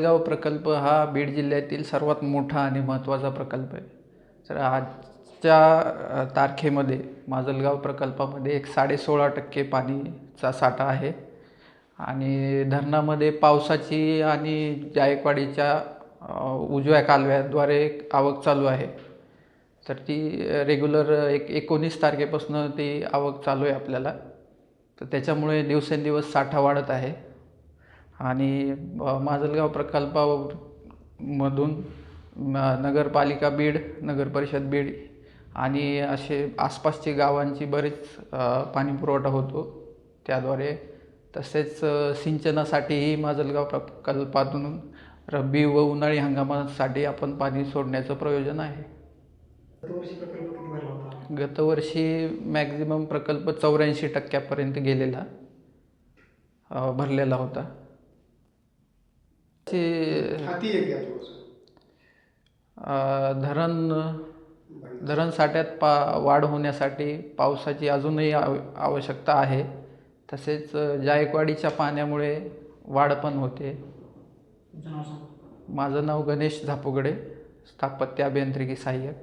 माजलगाव प्रकल्प हा बीड जिल्ह्यातील सर्वात मोठा आणि महत्त्वाचा प्रकल्प आहे. तर आजच्या तारखेमध्ये माजलगाव प्रकल्पामध्ये एक साडेसोळा टक्के पाणीचा साठा आहे. आणि धरणामध्ये पावसाची आणि जायकवाडीच्या उजव्या कालव्याद्वारे आवक चालू आहे. तर ती रेग्युलर एक एकोणीस तारखेपासून ती आवक चालू आहे आपल्याला. तर त्याच्यामुळे दिवसेंदिवस साठा वाढत आहे. आणि माजलगाव प्रकल्पामधून नगरपालिका बीड नगरपरिषद बीड आणि असे आसपासची गावांची बरीच पाणीपुरवठा होतो त्याद्वारे. तसेच सिंचनासाठीही माजलगाव प्रकल्पातून रब्बी व उन्हाळी हंगामासाठी आपण पाणी सोडण्याचं प्रयोजन आहे. गतवर्षी मॅक्झिमम प्रकल्प चौऱ्याऐंशी टक्क्यापर्यंत गेलेला भरलेला होता. ते हाती एक घ्या थोडंसं. अ, धरण धरण साठ्यात पा वाढ होण्यासाठी पावसाची अजूनही आव आवश्यकता आहे. तसेच अ, जायकवाडीच्या पाण्यामुळे वाढ पण होते. तुमचं नाव सांगा. माझं नाव गणेश झापुगडे स्थापत्य अभियांत्रिकी सहाय्यक.